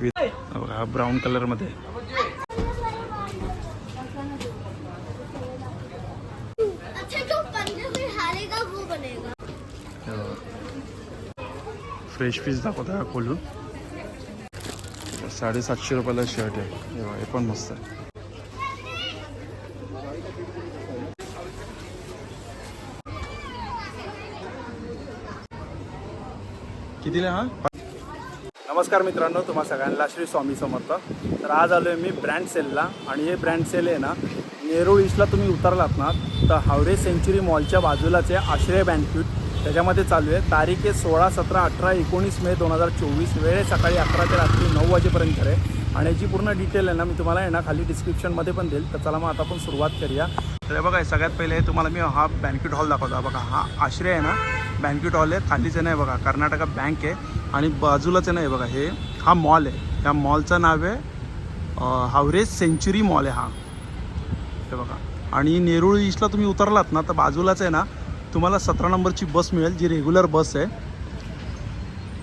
हा ब्राऊन कलरमध्ये अच्छा जो पंद्रह में हारेगा वो बनेगा. फ्रेश पीस दाखवतो खोलून. साडेसातशे रुपयाला शर्ट आहे. बघा, हे पण मस्त आहे. कितीला हा? नमस्कार मित्रांनो तुम्हा सगळ्यांना श्री स्वामी समर्थ. तर आज आलो आहे मी ब्रँड सेलला आणि हे ब्रँड सेल आहे ना नेरूळ ईस्टला तुम्ही उतरलात ना तर हावडे सेंचुरी मॉलच्या बाजूलाच आहे आश्रय बँक्यूट त्याच्यामध्ये चालू आहे. तारीख आहे सोळा सतरा अठरा एकोणीस मे दोन हजार चोवीस. वेळ सकाळी अकरा ते रात्री नऊ वाजेपर्यंत आहे. आणि याची पूर्ण डिटेल आहे ना मी तुम्हाला आहे ना खाली डिस्क्रिप्शनमध्ये पण देईल. तर चला मग आता आपण सुरुवात करूया. तर बघा सगळ्यात पहिले तुम्हाला मी हा बँक्यूट हॉल दाखवतो. बघा हा आश्रय आहे ना बँक्यूट हॉल आहे. खालीच आहे बघा कर्नाटका बँक आहे. आणि बाजूलाच आहे ना हे बघा हे हा मॉल आहे. त्या मॉलचं नाव आहे हावरेज सेंचुरी मॉल आहे हा. हे बघा. आणि नेरूळ ईस्टला तुम्ही उतरलात ना तर बाजूलाच आहे ना तुम्हाला सतरा नंबरची बस मिळेल जी रेग्युलर बस आहे.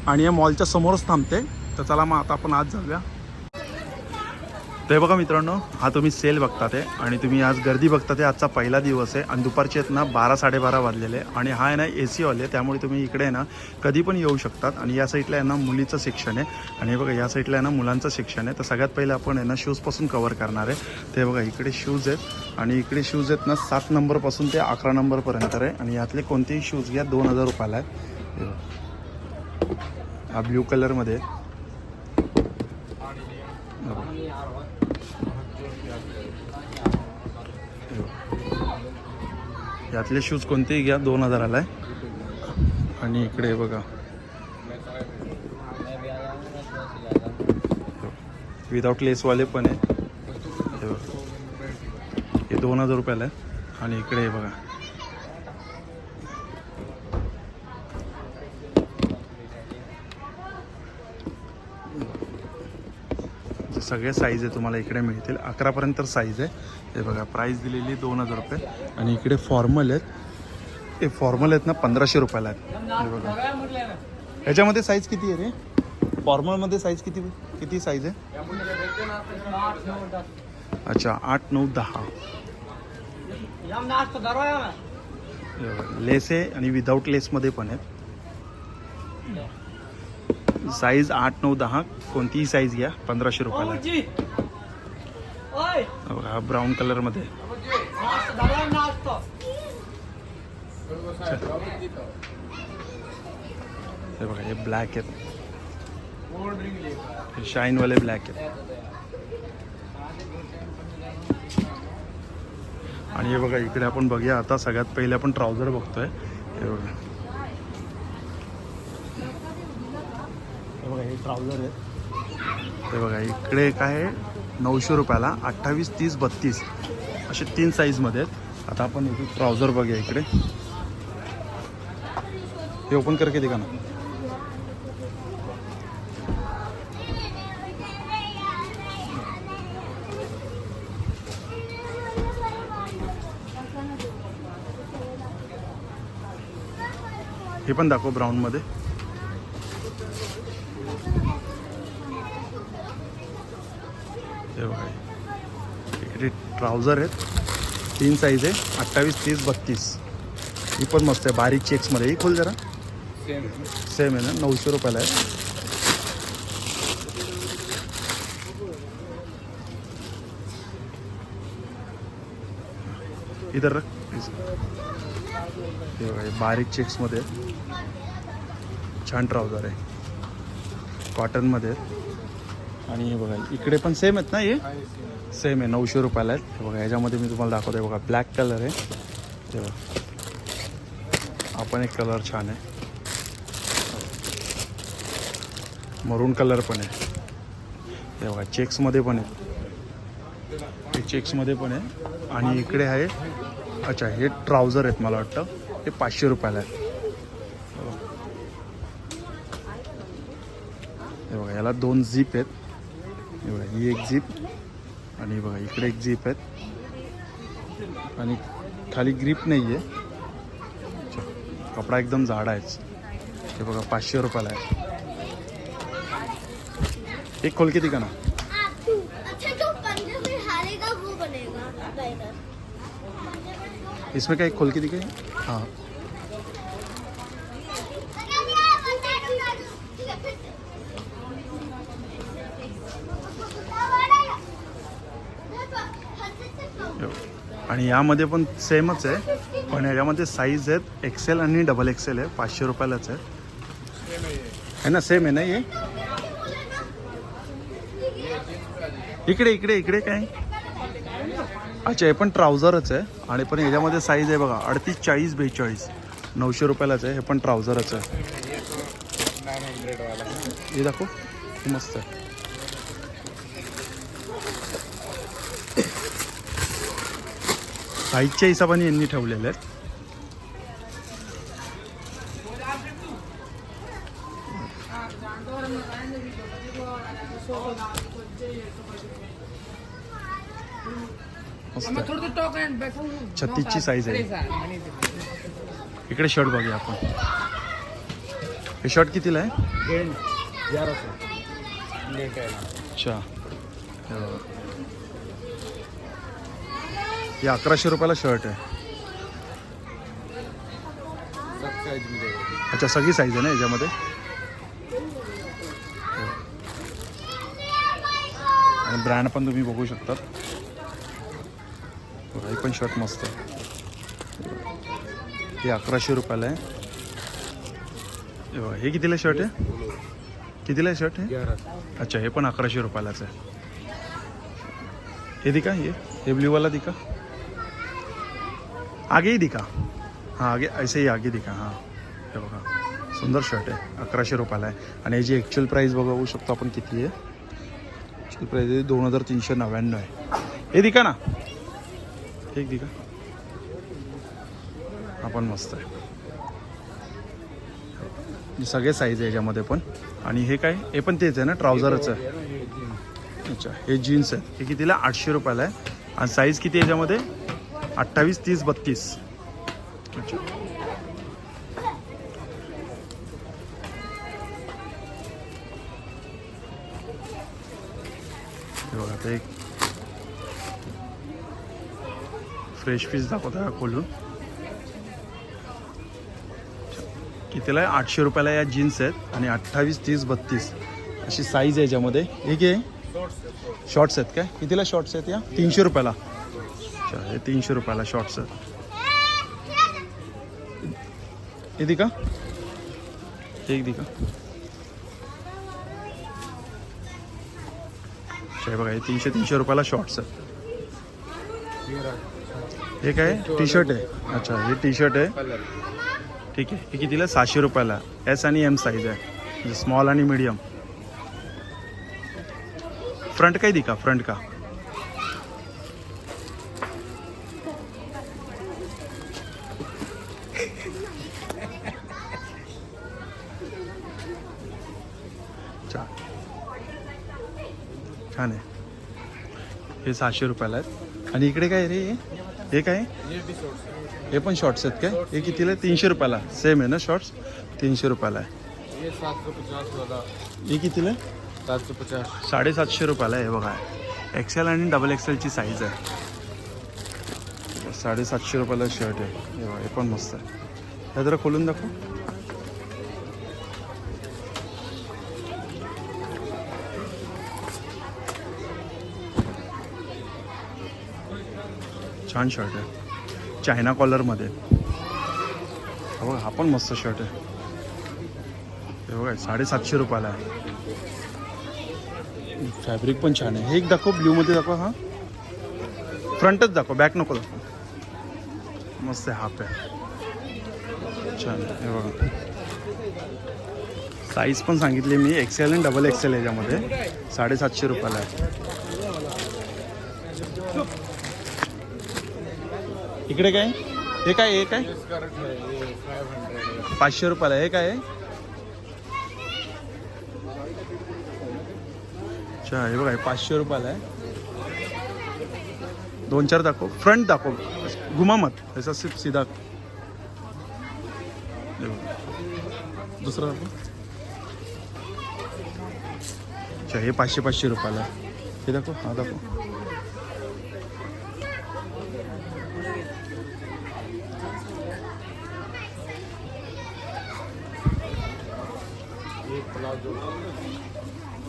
आणि या मॉलच्या समोरच थांबते. तर चला मग आता आपण आज जाऊया. ते बघा मित्रांनो हा तुम्ही सेल बघता ते आणि तुम्ही आज गर्दी बघता ते आजचा पहिला दिवस आहे. आणि दुपारचे आहेत ना बारा साडेबारा वाजलेले आणि हा आहे ना ए सी हॉल आहे. त्यामुळे तुम्ही इकडे आहे ना कधी पण येऊ शकतात. आणि या साईडला आहे ना मुलीचं सेक्शन आहे. आणि हे बघा या साईडला आहे ना मुलांचं सेक्शन आहे. तर सगळ्यात पहिले आपण आहे ना शूजपासून कवर करणार आहे. ते बघा इकडे शूज आहेत. आणि इकडे शूज आहेत ना सात नंबरपासून ते अकरा नंबरपर्यंत आहे. आणि यातले कोणतेही शूज घ्या दोन हजार रुपयाला आहे हा ब्ल्यू कलरमध्ये आहे. हे बघा. यातले शूज कोणतेही घ्या दोन हजाराला आहे. आणि इकडे बघा. विदाउट लेसवाले पण आहे. हे हे दोन हजार रुपयाला आहे. आणि इकडे बघा. सगळे साईज आहे तुम्हाला इकडे मिळतील. अकरापर्यंत साईज आहे. हे बघा प्राईस दिलेली दोन हजार रुपये. आणि इकडे फॉर्मल आहेत. ते फॉर्मल आहेत ना पंधराशे रुपयाला आहेत. हे बघा. ह्याच्यामध्ये साईज किती आहे रे? फॉर्मलमध्ये साईज किती किती साईज आहे? अच्छा आठ नऊ दहा. लेस आहे आणि विदाऊट लेसमध्ये पण आहेत. साईज आठ नऊ दहा कोणतीही साईज घ्या पंधराशे रुपयाला. हे बघा, हा ब्राऊन कलरमध्ये. हे बघा हे ब्लॅक आहेत. हे शाईनवाले ब्लॅक आहेत. आणि हे बघा इकडे आपण बघूया आता सगळ्यात पहिले आपण ट्राउझर बघतोय. हे बघा. हे ट्राउझर आहेत. हे बघा इकडे काय आहे नऊशे रुपयाला अठ्ठावीस तीस बत्तीस. असे तीन साईजमध्ये आहेत. आता आपण इथे ट्राउझर बघूया इकडे. हे ओपन करके दिखा ना? हे पण दाखव ब्राऊनमध्ये इकडे ट्राउझर आहेत. तीन साईज आहे. अठ्ठावीस तीस बत्तीस. ही पण मस्त आहे. बारीक चेक्समध्ये ही खोल जरा. सेम आहे ना? नऊशे रुपयाला आहे. इधर रख. बारीक चेक्समध्ये. छान ट्राउझर आहे. कॉटनमध्ये. आणि हे बघा इकडे पण सेम आहेत ना हे? सेम आहे नऊशे रुपयाला आहेत. हे बघा याच्यामध्ये मी तुम्हाला दाखवतो बघा ब्लॅक कलर आहे. ते बघा. आपण एक कलर छान आहे. मरून कलर पण आहे. ते बघा चेक्समध्ये पण आहे हे चेक्समध्ये पण आहे. आणि इकडे आहे अच्छा हे ट्राउझर आहेत मला वाटतं. हे पाचशे रुपयाला आहे हे बघा याला दोन झीप आहेत. एवढा ही एक झीप आणि बघा इकडे एक झीप आहेत. आणि खाली ग्रीप नाही आहे. कपडा एकदम जाडा आहे. हे बघा पाचशे रुपयाला आहे. एक खोल किती का ना? इसमें क्या एक खोल के दिखे हाँ. आणि यामध्ये पण सेमच आहे. पण याच्यामध्ये साईज आहेत एक्सेल आणि डबल एक्सेल आहे. पाचशे रुपयालाच आहे. है ना? सेम आहे ना हे? इकडे इकडे इकडे काय? अच्छा हे पण ट्राउझरच आहे. आणि पण ह्याच्यामध्ये साईज आहे बघा. अडतीस चाळीस बेचाळीस. नऊशे रुपयालाच आहे. हे पण ट्राउझरच आहे. हे दाखव. मस्त आहे. साईजच्या हिशोबाने यांनी ठेवलेले आहेत. हूँ छत्तीसची साईज आहे. इकडे शर्ट बघूया आपण. हे शर्ट कितीला आहे? अच्छा. हे अकराशे रुपयाला शर्ट आहे. अच्छा सगळी साईज आहे ना याच्यामध्ये? आणि ब्रँड पण तुम्ही बघू शकतात. हे पण शर्ट मस्त आहे. हे अकराशे रुपयाला आहे. हे कितीला शर्ट आहे? कितीला आहे शर्ट हे? अच्छा हे पण अकराशे रुपयालाच आहे. हे दिका हे. हे ब्ल्यूवाला दिका आगे ही दिखा. हाँ आगे ऐसे ही आगे दिखा. हाँ हे बघा. सुंदर शर्ट आहे. अकराशे रुपयाला आहे. आणि याची ॲक्च्युअल प्राईस बघू शकतो आपण किती आहे. ॲक्च्युअल प्राईस आहे दोन हजार तीनशे नव्याण्णव आहे. हे दिका ना. एक दिका हा पण मस्त आहे. सगळे साईज आहे याच्यामध्ये पण. आणि हे काय? हे पण तेच आहे ना ट्राउझरच आहे. अच्छा हे जीन्स आहे. हे कितीला? आठशे रुपयाला आहे. आणि साईज किती आहे याच्यामध्ये? अठ्ठावीस तीस बत्तीस. अच्छा बघा आता एक फ्रेश पीस दाखवत का खोलून. कितीला आहे? आठशे रुपयाला या जीन्स आहेत आणि अठ्ठावीस तीस बत्तीस. अशी साईज आहे याच्यामध्ये. हे की शॉर्ट्स आहेत काय? कितीला शॉर्ट्स आहेत या? तीनशे रुपयाला. हे तीनशे रुपयाला शॉर्टचं येते का एक दे का हे बघा हे तीनशे तीनशे रुपयाला शॉर्ट्स हे काय? टी शर्ट आहे. अच्छा हे टी शर्ट आहे. ठीक आहे. हे कितीला? सहाशे रुपयाला. एस आणि एम साईज आहे. म्हणजे स्मॉल आणि मीडियम फ्रंट काय दी का फ्रंट का? हे सहाशे रुपयाला आहेत. आणि इकडे काय रे? हे? काय? हे पण शॉर्ट्स आहेत काय? हे कितीला आहे? तीनशे रुपयाला. सेम आहे ना शॉर्ट्स तीनशे रुपयाला आहे. हे कितीला आहे? सात सौ पचास. साडेसातशे रुपयाला आहे बघा. एक्सेल आणि डबल एक्सेलची साईज आहे. साडेसातशे रुपयाला शर्ट आहे. हे पण मस्त आहे. हे जरा खोलून दाखव. छान शर्ट आहे. चायना कॉलरमध्ये हो बघा हा पण मस्त शर्ट आहे. हे बघा साडेसातशे रुपयाला आहे. फॅब्रिक पण छान आहे. हे एक दाखव ब्ल्यूमध्ये दाखव हा. फ्रंटच दाखव बॅक नको दाखव. मस्त आहे हाफ आहे. छान हे बघा. साईज पण सांगितली मी. एक्सेल आणि डबल एक्सेल याच्यामध्ये. साडेसातशे रुपयाला आहे. इकडे काय? हे काय हे काय? पाचशे रुपयाला हे काय? आहे अच्छा हे बघा पाचशे रुपयाला आहे. दोन चार दाखव. फ्रंट दाखव. घुमा मत ऐसा सिर्फ सीधा. दुसरा दाखव. अच्छा हे पाचशे पाचशे रुपयाला. हे दाखव. हा दाखव.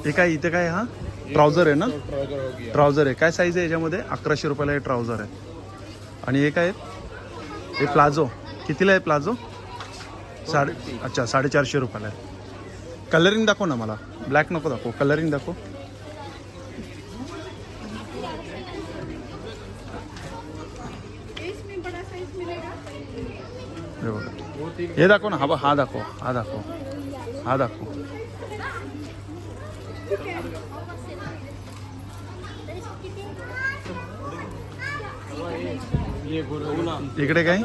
हे काय इथे काय हा? ट्राउझर आहे ना? ट्राउजर ट्राउझर आहे. काय साईज आहे याच्यामध्ये? अकराशे रुपयाला हे ट्राउझर आहे. आणि हे काय? आहे? हे प्लाझो कितीला आहे प्लाझो साडे अच्छा साडेचारशे रुपयाला आहे. कलरिंग दाखव ना मला. ब्लॅक नको दाखव. कलरिंग दाखव. हे दाखव ना. हा हा दाखव. हा दाखव. हा दाखव. इकडे काय?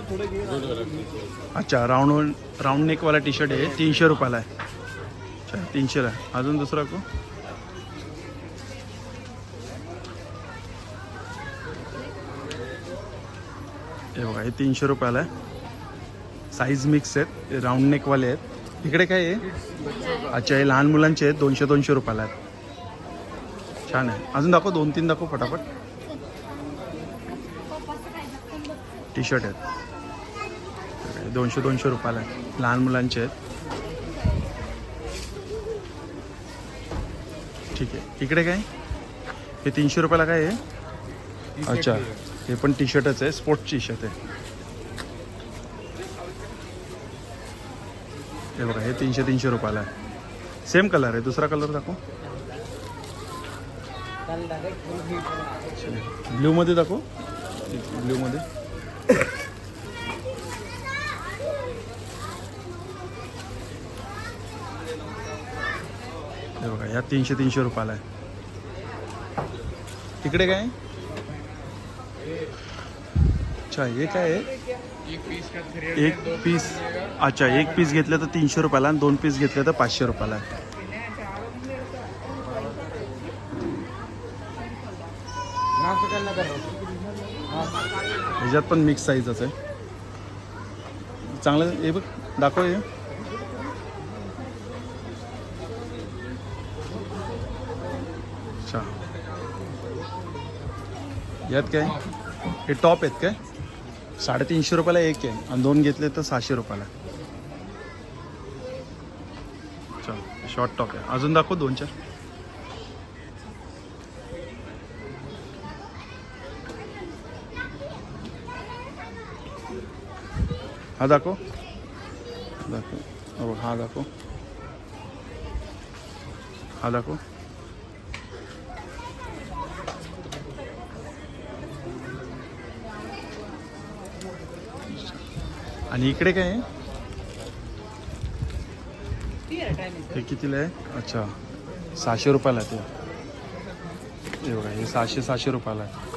अच्छा राऊंड राऊंड नेकवाला टी शर्ट आहे. तीनशे रुपयाला आहे. अच्छा तीनशेला आहे. अजून दुसरा को? हे बघा हे तीनशे रुपयाला आहे. साईज मिक्स आहेत. राऊंड नेकवाले आहेत. इकडे काय आहे? अच्छा हे लहान मुलांचे आहेत दोनशे दोनशे रुपयाला आहेत. छान आहे. अजून दाखव दोन तीन दाखव फटाफट. टी शर्ट आहेत. दोनशे दोनशे रुपयाला आहे लहान मुलांचे आहेत. ठीक आहे. इकडे काय? हे तीनशे रुपयाला काय आहे? अच्छा हे पण टी शर्टच आहे. स्पोर्ट्स टी शर्ट आहे. हे बघा, हे तीनशे तीनशे रुपयाला आहे. सेम कलर आहे, दुसरा कलर दाखव. ब्ल्यूमध्ये दाखव. ब्ल्यूमध्ये हे बघा ह्या तीनशे तीनशे रुपयाला आहे. तिकडे काय? अच्छा हे काय आहे? एक पीस अच्छा एक पीस घेतलं तर तीनशे रुपयाला आणि दोन पीस घेतले तर पाचशे रुपयाला ह्याच्यात पण मिक्स साईजच आहे चांगलं हे बघ दाखव हे. अच्छा. यात काय? हे टॉप आहेत काय? साडेतीनशे रुपयाला एक आहे. आणि दोन घेतले तर सहाशे रुपयाला. चल शॉर्ट टॉप आहे. अजून दाखव दोन चार. हा दाखव. दाखव. हो हा दाखव. हा दाखव. आणि इकडे काय आहे? हे कितीला आहे? अच्छा. सहाशे रुपयाला आहे ते. हे बघा हे सहाशे सहाशे रुपयाला आहे.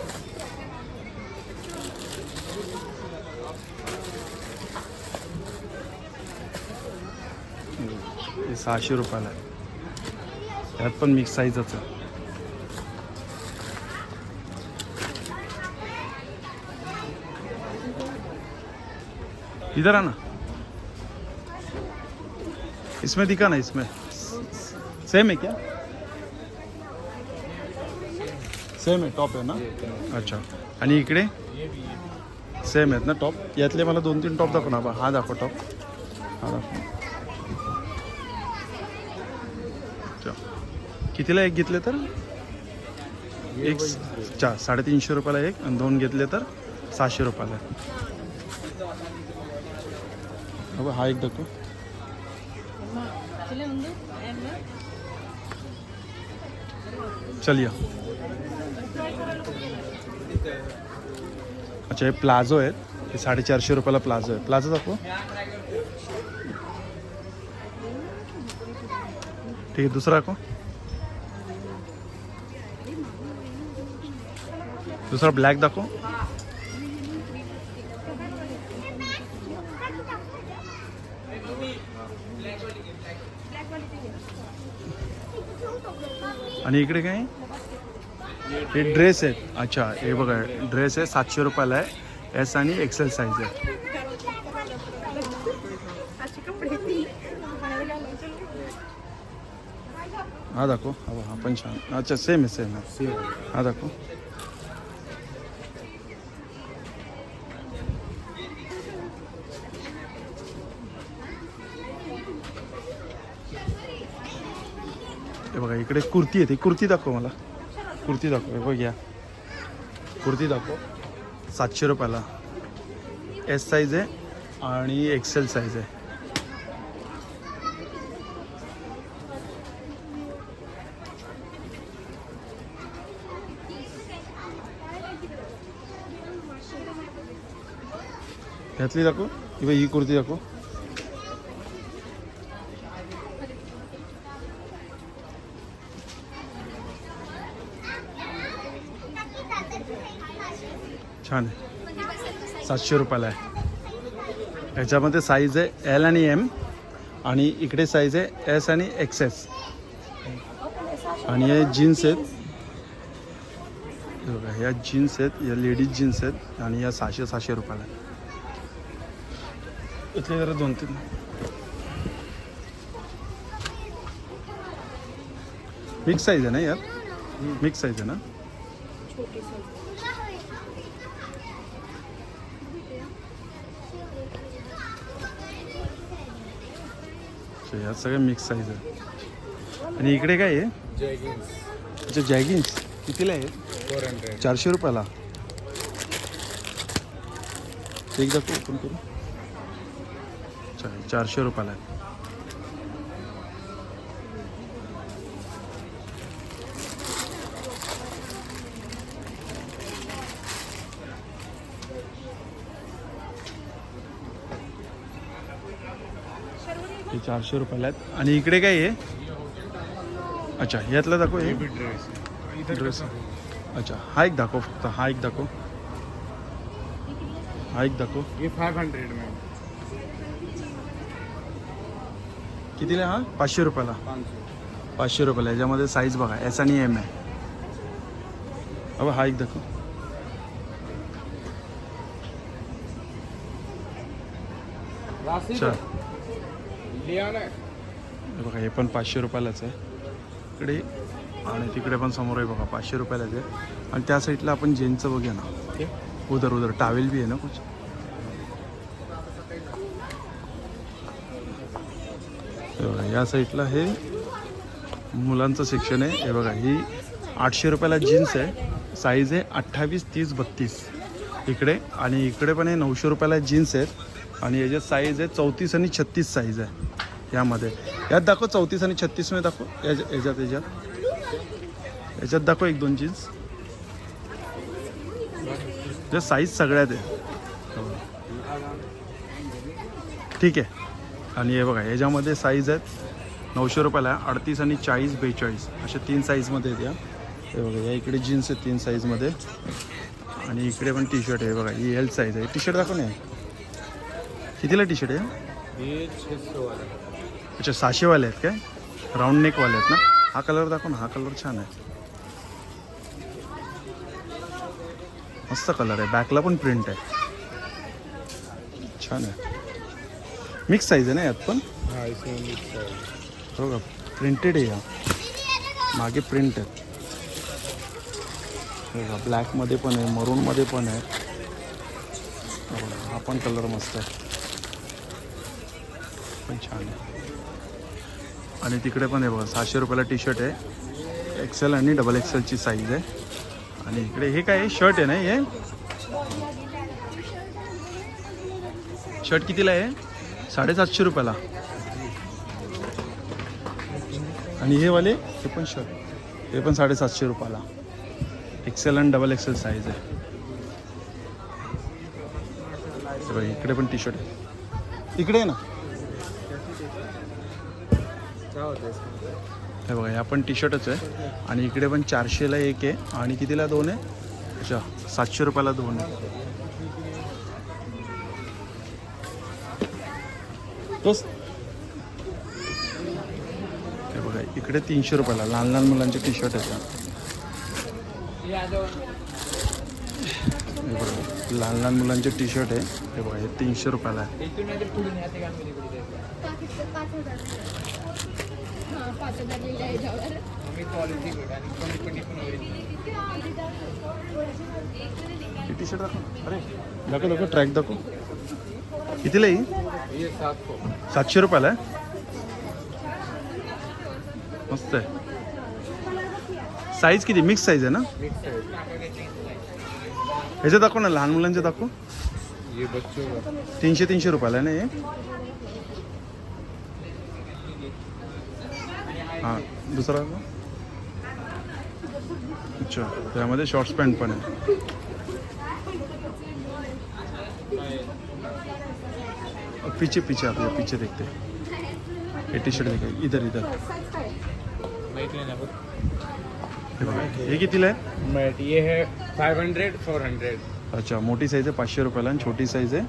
हे सहाशे रुपयाला आहे. त्यात पण मिक्स साईजच आहे. इधर आना। इसमें दिखा ना इसमें। सेम है क्या? सेम आहे टॉप आहे ना? अच्छा। आणि इकडे? सेम आहेत ना टॉप यातले मला दोन तीन टॉप दाखव ना बा. हा दाखव टॉप हा दाखव. कितीला एक घेतले तर? एक चार साडेतीनशे रुपयाला एक आणि दोन घेतले तर सहाशे रुपयाला अबा हा एक दाखव चलिए अच्छा हे प्लाझो आहेत. हे साडेचारशे रुपयाला प्लाझो आहे. प्लाझो दाखव. ठीक आहे दुसरा दाखव. दुसरा ब्लॅक दाखव. आणि इकडे काय? हे ड्रेस आहेत. अच्छा हे बघा ड्रेस आहे, सातशे रुपयाला आहे. एस आणि एक्सेल साईज आहे. हा दाखव. हा पण छान. अच्छा सेम आहे सेम आहे. हा दाखव. हे बघा इकडे कुर्ती आहे ती. कुर्ती दाखव मला. कुर्ती दाखव हे बघ या. कुर्ती दाखव. सातशे रुपयाला. एस साईज आहे आणि एक्सेल साईज आहे. ह्यातली दाखव. ही ही कुर्ती दाखव. छान आहे. सातशे रुपयाला आहे. ह्याच्यामध्ये साईज आहे एल आणि एम आणि इकडे साईज आहे एस आणि एक्स एस आणि हे जीन्स आहेत. बघा ह्या जीन्स आहेत या लेडीज जीन्स आहेत आणि या सहाशे सहाशे रुपयाला इथले जरा दोन तीन. मिक्स साईज आहे ना यात? मिक्स साईज आहे ना? ह्या सगळ्या मिक्स साईज आहे आणि इकडे काय आहे? जॅगिन्स अच्छा जॅगिन्स कितीला आहे? फोर हंड्रेड चारशे रुपयाला. एकदा ओपन करू. चालेल चारशे रुपयाला आहे. चारशे रुपयाला आहेत. आणि इकडे काय आहे? अच्छा यातला दाखव हे. ड्रेस? अच्छा हा एक दाखव फक्त हा एक दाखव. हा एक दाखव. ये फाइव हंड्रेड में कितीला हा? पाचशे रुपयाला. पाचशे. रुपयाला. याच्यामध्ये साईज बघा एस आणि एम आहे. अबा हा एक दाखव. अच्छा. हे बघा हे पण पाचशे रुपयालाच आहे. इकडे आणि तिकडे पण समोर आहे बघा पाचशे रुपयालाच आहे. आणि त्या साईडला आपण जेनचं बघूया ना. उधर उधर टावेल बी आहे ना कुछ? या साईडला हे मुलांचं सेक्शन आहे. हे बघा ही आठशे रुपयाला जीन्स आहे. साईज आहे अठ्ठावीस तीस बत्तीस. इकडे आणि इकडे पण हे नऊशे रुपयाला जीन्स आहेत. आणि याच्यात साईज आहे चौतीस आणि छत्तीस साईज आहे. यामध्ये. यात दाखव चौतीस आणि छत्तीसमध्ये दाखव. याच्या याच्यात याच्यात. याच्यात दाखव एक दोन जीन्स. जे साईज सगळ्यात आहे. ठीक आहे. आणि हे बघा याच्यामध्ये साईज आहेत नऊशे रुपयाला. आहे अडतीस आणि चाळीस बेचाळीस. अशा तीन साईजमध्ये आहेत या. हे बघा या इकडे जीन्स आहेत तीन साईजमध्ये आणि इकडे पण टी शर्ट आहे बघा ही एल साईज आहे. टी शर्ट दाखव नाही कितीला टी शर्ट आहे अच्छा सहाशेवाले आहेत काय? राऊंड नेकवाले आहेत ना? हा कलर दाखव ना हा कलर छान आहे. मस्त कलर आहे. बॅकला पण प्रिंट आहे. छान आहे. मिक्स साईज आहे ना यात पण? हाँ का? प्रिंटेड आहे या मागे प्रिंट आहेत हे ब्लॅकमध्ये पण आहे मरूनमध्ये पण आहे. हा पण कलर मस्त आहे. पण छान आहे. आणि तिकडे पण आहे बघा सहाशे रुपयाला टी शर्ट आहे. एक्सेल आणि डबल एक्सेलची साईज आहे. आणि इकडे हे काय शर्ट आहे ना हे? शर्ट कितीला आहे? साडेसातशे रुपयाला. आणि हे वाले हे पण शर्ट हे पण साडेसातशे रुपयाला. एक्सेल आणि डबल एक्सेल साईज आहे. इकडे पण टी शर्ट आहे. इकडे आहे ना? है हे बघा ह्या पण टी शर्टच आहे. आणि इकडे पण चारशेला एक आहे. आणि कितीला दोन आहे? अच्छा सातशे रुपयाला दोन आहे. तोच हे बघा इकडे तीनशे रुपयाला लहान लहान मुलांचे टी शर्ट आहेत. हे बघा लहान लहान मुलांचे टी शर्ट आहे. हे बघा हे तीनशे रुपयाला आहे. पाच हजार लिहिलं. टी शर्ट दाखव. अरे दाखव दाखव ट्रॅक दाखव. कितीला येईल सातशे. रुपयाला आहे? मस्त आहे. साईज किती? मिक्स साईज आहे ना? मिक्स ह्याचं दाखव ना लहान मुलांचे दाखव. तीनशे तीनशे रुपयाला आहे ना हे? दुसरा. अच्छा त्यामध्ये शॉर्ट्स पॅन्ट पण आहे. पीछे पीछे आप पीछे देखते ये टी शर्ट देखा इधर इधर। हे हे कितीला आहे? ये है फाइव हंड्रेड फोर हंड्रेड अच्छा मोठी साईज आहे पाचशे रुपयाला आणि छोटी साईज आहे.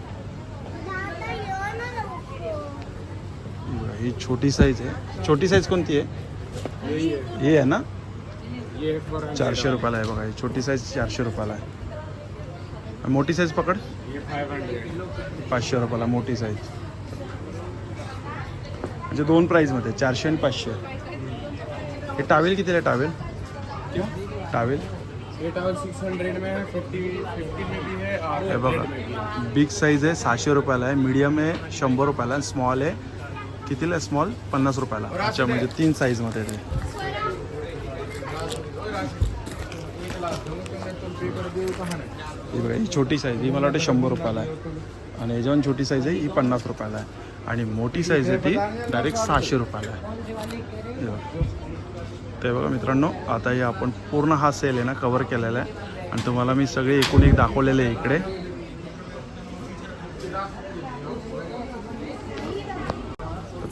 ना लवकर. ही छोटी साईज आहे. छोटी साईज कोणती आहे? यही है हे ना? ये है फोर चारशे रुपयाला आहे बघा, ही छोटी साईज चारशे रुपयाला आहे. आणि मोठी साईज पकड. पाचशे रुपयाला मोठी साईज म्हणजे दोन प्राईजमध्ये चारशे आणि पाचशे. हे टावेल कितीला टावेल टावेल है फिफ्टी फिफ्टी में है और हे 100 बघा है बिग साईज आहे, सहाशे रुपयाला आहे मीडियम आहे, शंभर रुपयाला आणि स्मॉल आहे. कितीला आहे? स्मॉल पन्नास रुपयाला. अच्छा म्हणजे तीन साईजमध्ये आहे ते. ही बघा ही छोटी साईज ही मला वाटतं शंभर रुपयाला आहे. आणि याच्यावर छोटी साईज आहे ही पन्नास रुपयाला आहे. आणि मोठी साईज आहे ती डायरेक्ट सहाशे रुपयाला आहे. बघा. ते बघा मित्रांनो आता हे आपण पूर्ण हा सेल आहे ना कवर केलेला आहे. आणि तुम्हाला मी सगळे एकूण एक दाखवलेले आहे इकडे.